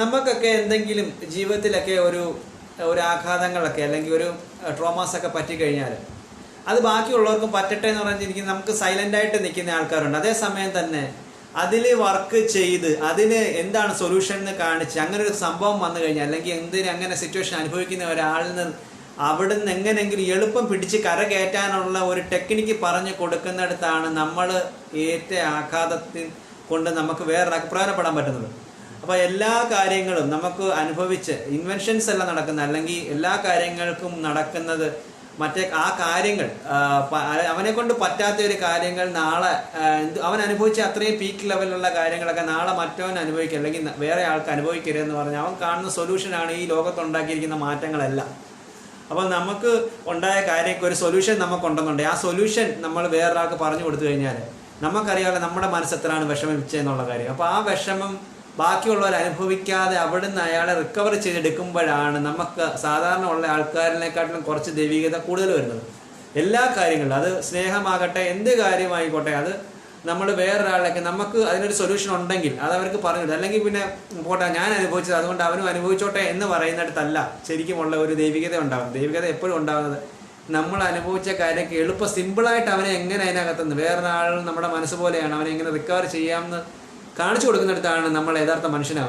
നമുക്കൊക്കെ എന്തെങ്കിലും ജീവിതത്തിലൊക്കെ ഒരു ഒരു ആഘാതങ്ങളൊക്കെ അല്ലെങ്കിൽ ഒരു ട്രോമാസ് ഒക്കെ പറ്റിക്കഴിഞ്ഞാൽ അത് ബാക്കിയുള്ളവർക്ക് പറ്റട്ടെ എന്ന് പറഞ്ഞിരിക്കുന്ന നമുക്ക് സൈലന്റ് ആയിട്ട് നിൽക്കുന്ന ആൾക്കാരുണ്ട്. അതേസമയം തന്നെ അതിൽ വർക്ക് ചെയ്ത് അതിന് എന്താണ് സൊല്യൂഷൻ എന്ന് കാണിച്ച് അങ്ങനെ ഒരു സംഭവം വന്നു കഴിഞ്ഞാൽ അല്ലെങ്കിൽ എന്തിന് അങ്ങനെ സിറ്റുവേഷൻ അനുഭവിക്കുന്ന ഒരാളിൽ നിന്ന് എങ്ങനെയെങ്കിലും എളുപ്പം പിടിച്ച് കര കയറ്റാനുള്ള ഒരു ടെക്നിക്ക് പറഞ്ഞു കൊടുക്കുന്നിടത്താണ് നമ്മൾ ഏറ്റ ആഘാതത്തിൽ കൊണ്ട് നമുക്ക് വേറൊരു അഭിപ്രായപ്പെടാൻ പറ്റുന്നത്. അപ്പോൾ എല്ലാ കാര്യങ്ങളും നമുക്ക് അനുഭവിച്ച് ഇൻവെൻഷൻസ് എല്ലാം നടക്കുന്ന അല്ലെങ്കിൽ എല്ലാ കാര്യങ്ങൾക്കും നടക്കുന്നത് മറ്റേ ആ കാര്യങ്ങൾ അവനെ കൊണ്ട് പറ്റാത്ത ഒരു കാര്യങ്ങൾ നാളെ അവൻ അനുഭവിച്ച അത്രയും പീക്ക് ലെവലിലുള്ള കാര്യങ്ങളൊക്കെ നാളെ മറ്റവൻ അനുഭവിക്കുക അല്ലെങ്കിൽ വേറെ ആൾക്ക് അനുഭവിക്കരുതെന്ന് പറഞ്ഞാൽ അവൻ കാണുന്ന സൊല്യൂഷനാണ് ഈ ലോകത്തുണ്ടാക്കിയിരിക്കുന്ന മാറ്റങ്ങളെല്ലാം. അപ്പോൾ നമുക്ക് ഉണ്ടായ കാര്യങ്ങൾക്ക് ഒരു സൊല്യൂഷൻ നമുക്കുണ്ടെന്നുണ്ട് ആ സൊല്യൂഷൻ നമ്മൾ വേറൊരാൾക്ക് പറഞ്ഞു കൊടുത്തു കഴിഞ്ഞാൽ നമുക്കറിയാമല്ലോ നമ്മുടെ മനസ്സ് എത്രയാണ് വിഷമിച്ചെന്നുള്ള കാര്യം. അപ്പോൾ ആ വിഷമം ബാക്കിയുള്ളവർ അനുഭവിക്കാതെ അവിടുന്ന് അയാളെ റിക്കവർ ചെയ്തെടുക്കുമ്പോഴാണ് നമുക്ക് സാധാരണ ഉള്ള ആൾക്കാരിനെക്കാട്ടിലും കുറച്ച് ദൈവികത കൂടുതൽ വരുന്നത്. എല്ലാ കാര്യങ്ങളും അത് സ്നേഹമാകട്ടെ എന്ത് കാര്യമായിക്കോട്ടെ അത് നമ്മൾ വേറൊരാളിലേക്ക് നമുക്ക് അതിനൊരു സൊല്യൂഷൻ ഉണ്ടെങ്കിൽ അത് അവർക്ക് പറഞ്ഞു അല്ലെങ്കിൽ പിന്നെ പോട്ടെ ഞാൻ അനുഭവിച്ചത് അതുകൊണ്ട് അവനും അനുഭവിച്ചോട്ടെ എന്ന് പറയുന്നിടത്തല്ല ശരിക്കുമുള്ള ഒരു ദൈവികത ഉണ്ടാകും ദൈവികത എപ്പോഴും ഉണ്ടാകുന്നത് നമ്മൾ അനുഭവിച്ച കാര്യമൊക്കെ എളുപ്പം സിമ്പിളായിട്ട് അവനെ എങ്ങനെ അതിനകത്തുനിന്ന് വേറൊരാൾ നമ്മുടെ മനസ്സ് പോലെയാണ് അവനെ എങ്ങനെ റിക്കവർ ചെയ്യാമെന്ന് കാണിച്ചു കൊടുക്കുന്നിടത്താണ് നമ്മൾ യഥാർത്ഥ മനുഷ്യനാകുന്നത്